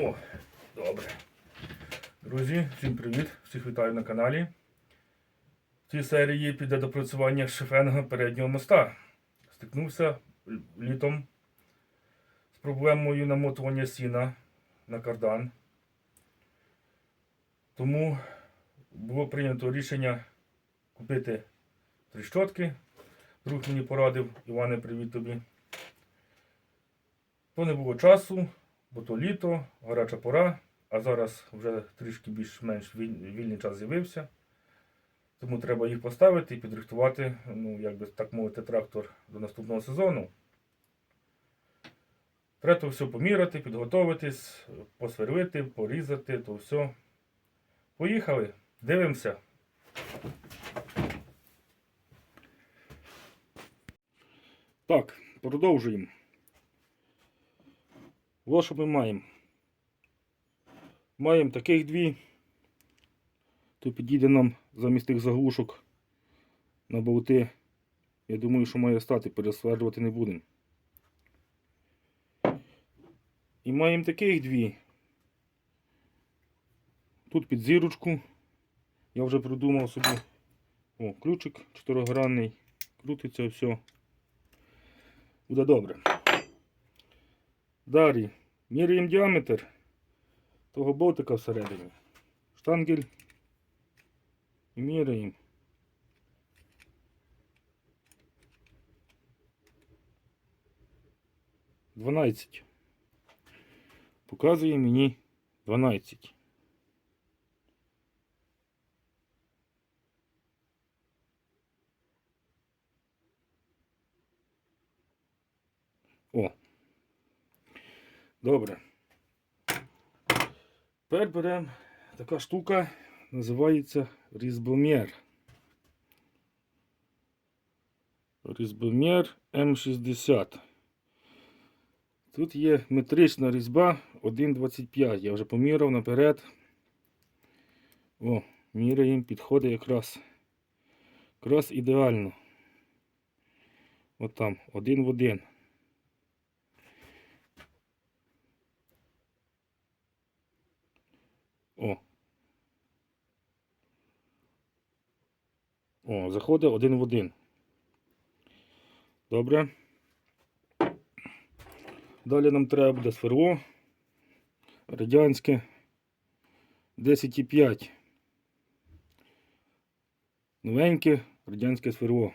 О, добре. Друзі, всім привіт! Всіх вітаю на каналі. В цій серії піде допрацювання шифенга переднього моста. Стикнувся літом з проблемою намотування сіна на кардан. Тому було прийнято рішення купити тріщотки. Друг мені порадив, Іване, привіт тобі. То не було часу, бо то літо, гаряча пора, а зараз вже трішки більш-менш вільний час з'явився. Тому треба їх поставити і підрихтувати, ну, як би так мовити, трактор до наступного сезону. Треба все поміряти, підготуватись, посверлити, порізати, то все. Поїхали, дивимося. Так, продовжуємо. Ось що ми маємо. Маємо таких дві. То підійде нам замість тих заглушок на болти. Я думаю, що має стати, пересверджувати не будемо. І маємо таких дві. Тут під зірочку. Я вже придумав собі. О, ключик чотиригранний. Крутиться все. Буде добре. Далі міряємо діаметр того болтика всередині. Штангель. І міряємо. Дванадцять. Показує мені 12. О. Добре. Тепер беремо така штука, називається різьбомір. Різьбомір М60. Тут є метрична різьба 1,25. Я вже поміряв наперед. О, міряємо, підходить якраз. Якраз ідеально. От там, один в один. О. О, заходить один в один. Добре. Далі нам треба буде сверло. Радянське 10,5. Новеньке радянське сверло.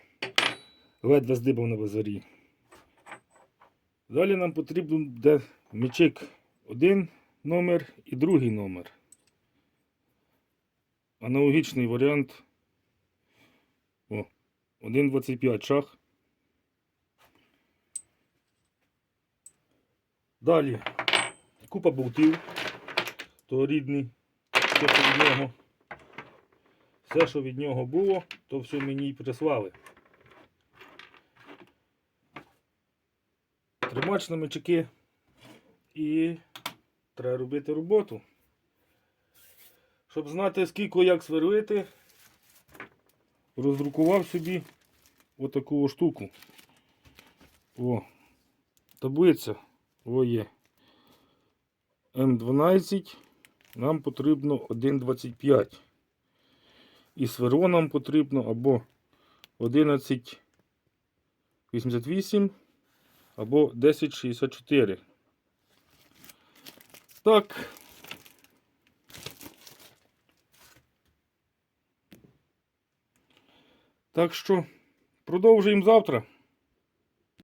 Ледве здибав на базарі. Далі нам потрібен буде мічик один номер і другий номер. Аналогічний варіант. О, 1,25 шах. Далі купа болтів, то рідний, все, що від нього. Все, що від нього було, то все мені й прислали. Тримач на мечики і треба робити роботу. Щоб знати скільки як сверлити, роздрукував собі отаку штуку. О, таблиця. О є. М12 нам потрібно 1,25. І сверло нам потрібно або 11,88, або 10,64. Так. Так що продовжуємо завтра.